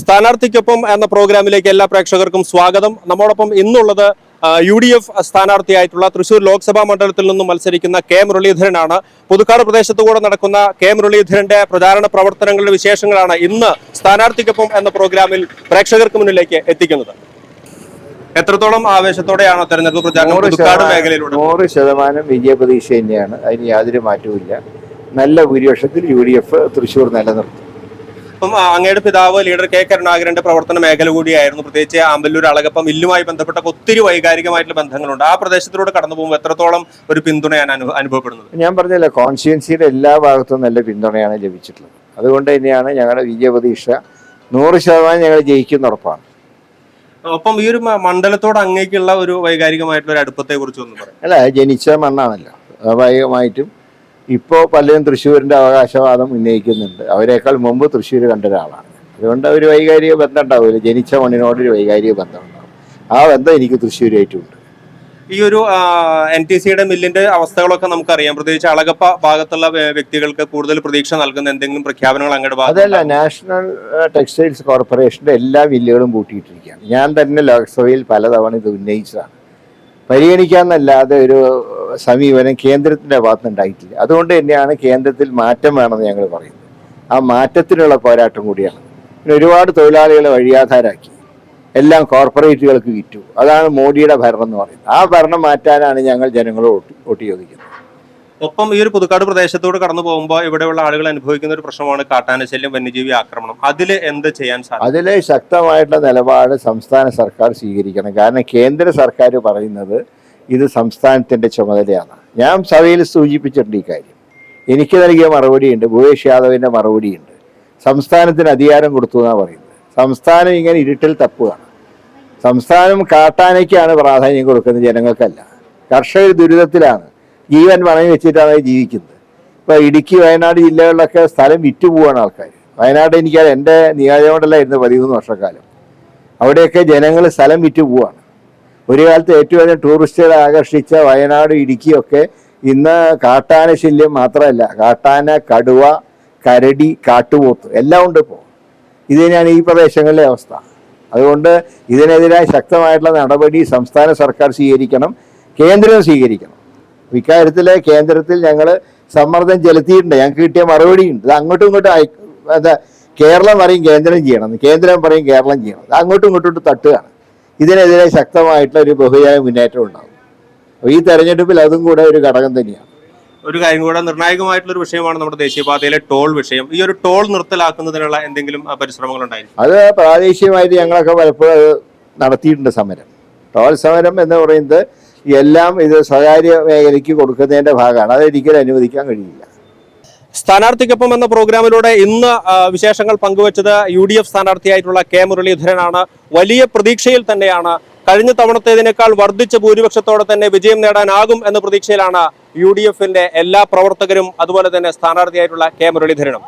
സ്ഥാനാർത്ഥിക്കൊപ്പം എന്ന പ്രോഗ്രാമിലേക്ക് എല്ലാ പ്രേക്ഷകർക്കും സ്വാഗതം. നമ്മോടൊപ്പം ഇന്നുള്ളത് യു ഡി എഫ് സ്ഥാനാർത്ഥിയായിട്ടുള്ള തൃശൂർ ലോക്സഭാ മണ്ഡലത്തിൽ നിന്നും മത്സരിക്കുന്ന കെ മുരളീധരനാണ്. പുതുക്കാട് പ്രദേശത്തുകൂടെ നടക്കുന്ന കെ മുരളീധരന്റെ പ്രചാരണ പ്രവർത്തനങ്ങളുടെ വിശേഷങ്ങളാണ് ഇന്ന് സ്ഥാനാർത്ഥിക്കൊപ്പം എന്ന പ്രോഗ്രാമിൽ പ്രേക്ഷകർക്ക് മുന്നിലേക്ക് എത്തിക്കുന്നത്. എത്രത്തോളം ആവേശത്തോടെയാണ് തെരഞ്ഞെടുപ്പ് പ്രചാരണം നൂറ് പുതുക്കാട് ശതമാനം മേഖലയിലൂടെ? നൂറ് ശതമാനം വിജയപ്രതീക്ഷ തന്നെയാണ്. അതിന് യാതൊരു മാറ്റവുമില്ല. നല്ല ഭൂരിപക്ഷത്തിൽ യു ഡി എഫ് തൃശ്ശൂർ നിലനിർത്തും. അപ്പം അങ്ങയുടെ പിതാവ് ലീഡർ കെ കരുണാകരന്റെ പ്രവർത്തന മേഖല കൂടിയായിരുന്നു. പ്രത്യേകിച്ച് ആമ്പല്ലൂർ അളകപ്പം മില്ലുമായി ബന്ധപ്പെട്ട ഒത്തിരി വൈകാരികമായിട്ടുള്ള ബന്ധങ്ങളുണ്ട്. ആ പ്രദേശത്തിലൂടെ കടന്നു പോകുമ്പോൾ എത്രത്തോളം ഒരു പിന്തുണയാണ് അനു- അനുഭവപ്പെടുന്നത്? ഞാൻ പറഞ്ഞില്ല കോൺസ്റ്റിറ്റ്യൻസിയുടെ എല്ലാ ഭാഗത്തും നല്ല പിന്തുണയാണ് ലഭിച്ചിട്ടുള്ളത്. അതുകൊണ്ട് തന്നെയാണ് ഞങ്ങളുടെ വിജയപ്രതീക്ഷ നൂറ് ശതമാനം ഞങ്ങൾ ജയിക്കുന്ന ഉറപ്പാണ്. ഒപ്പം ഈ ഒരു മണ്ഡലത്തോട് അങ്ങേക്കുള്ള ഒരു വൈകാരികമായിട്ടുള്ള ഒരു അടുപ്പത്തെ കുറിച്ച് ഒന്ന് പറയാം. അല്ല ജനിച്ച മണ്ണാണല്ലോ. സ്വാഭാവികമായിട്ടും ഇപ്പോൾ പലരും തൃശ്ശൂരിന്റെ അവകാശവാദം ഉന്നയിക്കുന്നുണ്ട്. അവരെക്കാൾ മുമ്പ് തൃശ്ശൂർ കണ്ട ഒരാളാണ് അതുകൊണ്ട് ഒരു വൈകാരിക ബന്ധം ഉണ്ടാവില്ല. ജനിച്ച മണ്ണിനോടൊരു വൈകാരിക ബന്ധം ഉണ്ടാവും. ആ ബന്ധം എനിക്ക് തൃശ്ശൂരായിട്ടുമുണ്ട്. ഈ ഒരു എൻ ടി സിയുടെ മില്ലിന്റെ അവസ്ഥകളൊക്കെ നമുക്കറിയാം. പ്രത്യേകിച്ച് അളകപ്പ ഭാഗത്തുള്ള വ്യക്തികൾക്ക് കൂടുതൽ പ്രതീക്ഷ നൽകുന്ന എന്തെങ്കിലും പ്രഖ്യാപനങ്ങൾ അങ്ങോട്ട് അതല്ല നാഷണൽ ടെക്സ്റ്റൈൽസ് കോർപ്പറേഷന്റെ എല്ലാ മില്ലുകളും പൂട്ടിയിട്ടിരിക്കുകയാണ്. ഞാൻ തന്നെ ലോക്സഭയിൽ പലതവണ ഇത് ഉന്നയിച്ചതാണ്. പരിഗണിക്കാന്നല്ലാതെ ഒരു സമീപനം കേന്ദ്രത്തിന്റെ ഭാഗത്ത് ഉണ്ടായിട്ടില്ല അതുകൊണ്ട് തന്നെയാണ് കേന്ദ്രത്തിൽ മാറ്റം വേണമെന്ന് ഞങ്ങൾ പറയുന്നത്. ആ മാറ്റത്തിനുള്ള പോരാട്ടം കൂടിയാണ്. പിന്നെ ഒരുപാട് തൊഴിലാളികളെ വഴിയാധാരാക്കി. എല്ലാം കോർപ്പറേറ്റുകൾക്ക് വിറ്റു. അതാണ് മോഡിയുടെ ഭരണം എന്ന് പറയുന്നത്. ആ ഭരണം മാറ്റാനാണ് ഞങ്ങൾ ജനങ്ങളെ ഒട്ടി വോട്ട് ചോദിക്കുന്നത് ഒപ്പം ഈ ഒരു പുതുക്കാട് പ്രദേശത്തോട് കടന്നു പോകുമ്പോൾ ഇവിടെയുള്ള ആളുകൾ അനുഭവിക്കുന്ന ഒരു പ്രശ്നമാണ് കാട്ടാനശല്യം വന്യജീവി ആക്രമണം. അതിൽ എന്ത് ചെയ്യാൻ സാധിക്കും? അതിൽ ശക്തമായിട്ടുള്ള നിലപാട് സംസ്ഥാന സർക്കാർ സ്വീകരിക്കണം. കാരണം കേന്ദ്ര സർക്കാർ പറയുന്നത് ഇത് സംസ്ഥാനത്തിന്റെ ചുമതലയാണ്. ഞാൻ സഭയിൽ സൂചിപ്പിച്ചിട്ടുണ്ട് ഈ കാര്യം. എനിക്ക് നൽകിയ മറുപടിയുണ്ട്. ഭൂപേഷ് യാദവിന്റെ മറുപടിയുണ്ട്. സംസ്ഥാനത്തിന് അധികാരം കൊടുത്തു എന്നാണ് പറയുന്നത്. സംസ്ഥാനം ഇങ്ങനെ ഇരുട്ടിൽ തപ്പുകയാണ്. സംസ്ഥാനം കാട്ടാനയ്ക്കാണ് പ്രാധാന്യം കൊടുക്കുന്നത് ജനങ്ങൾക്കല്ല. കർഷകർ ദുരിതത്തിലാണ്. ജീവൻ പണയം വെച്ചിട്ടാണ് ജീവിക്കുന്നത്. ഇപ്പൊ ഇടുക്കി വയനാട് ജില്ലകളിലൊക്കെ സ്ഥലം വിറ്റുപോവാണ് ആൾക്കാർ വയനാട് എനിക്ക് എന്റെ നിയോജകമണ്ഡലമായിരുന്നു പതിമൂന്ന് വർഷക്കാലം. അവിടെയൊക്കെ ജനങ്ങൾ സ്ഥലം വിറ്റ് പോവാണ്. ഒരു കാലത്ത് ഏറ്റവും അധികം ടൂറിസ്റ്റുകളെ ആകർഷിച്ച വയനാട് ഇടുക്കിയൊക്കെ ഇന്ന് കാട്ടാന ശല്യം മാത്രമല്ല. കാട്ടാന കടുവ കരടി കാട്ടുപോത്ത് എല്ലാം ഉണ്ട് ഇപ്പോൾ ഇത് തന്നെയാണ് ഈ പ്രദേശങ്ങളിലെ അവസ്ഥ. അതുകൊണ്ട് ഇതിനെതിരായ ശക്തമായിട്ടുള്ള നടപടി സംസ്ഥാന സർക്കാർ സ്വീകരിക്കണം കേന്ദ്രം സ്വീകരിക്കണം. ഇക്കാര്യത്തിൽ കേന്ദ്രത്തിൽ ഞങ്ങൾ സമ്മർദ്ദം ചെലുത്തിയിട്ടുണ്ട്. ഞങ്ങൾക്ക് കിട്ടിയ മറുപടി ഉണ്ട്. ഇത് അങ്ങോട്ടും ഇങ്ങോട്ടും എന്താ കേരളം പറയും കേന്ദ്രം ചെയ്യണം. കേന്ദ്രം പറയും കേരളം ചെയ്യണം. ഇത് അങ്ങോട്ടും ഇങ്ങോട്ടും തട്ടുകയാണ്. ഇതിനെതിരെ ശക്തമായിട്ടുള്ള ഒരു ബഹുജായ മുന്നേറ്റം ഉണ്ടാകും അപ്പോൾ ഈ തെരഞ്ഞെടുപ്പിൽ അതും കൂടെ ഒരു ഘടകം തന്നെയാണ്. ഒരു കാര്യം കൂടെ നിർണായകമായിട്ടുള്ള ഒരു വിഷയമാണ് നമ്മുടെ ദേശീയപാതയിലെ ടോൾ വിഷയം. ഈ ഒരു ടോൾ നിർത്തലാക്കുന്നതിനുള്ള എന്തെങ്കിലും പരിശ്രമങ്ങൾ ഉണ്ടായിരുന്നു? അത് പ്രാദേശികമായിട്ട് ഞങ്ങളൊക്കെ പലപ്പോഴും നടത്തിയിട്ടുണ്ട് സമരം. ടോൾ സമരം എന്ന് പറയുന്നത് എല്ലാം ഇത് സ്വകാര്യ മേഖലയ്ക്ക് കൊടുക്കുന്നതിന്റെ ഭാഗമാണ്. അതൊരിക്കലും അനുവദിക്കാൻ കഴിയില്ല. സ്ഥാനാർത്ഥിക്കൊപ്പം എന്ന പ്രോഗ്രാമിലൂടെ ഇന്ന് വിശേഷങ്ങൾ പങ്കുവച്ചത് യു ഡി എഫ് സ്ഥാനാർത്ഥിയായിട്ടുള്ള കെ മുരളീധരനാണ്. വലിയ പ്രതീക്ഷയിൽ തന്നെയാണ്. കഴിഞ്ഞ തവണത്തേതിനേക്കാൾ വർദ്ധിച്ച ഭൂരിപക്ഷത്തോടെ തന്നെ വിജയം നേടാനാകും എന്ന പ്രതീക്ഷയിലാണ് യു ഡി എഫിന്റെ എല്ലാ പ്രവർത്തകരും അതുപോലെ തന്നെ സ്ഥാനാർത്ഥിയായിട്ടുള്ള കെ മുരളീധരനും.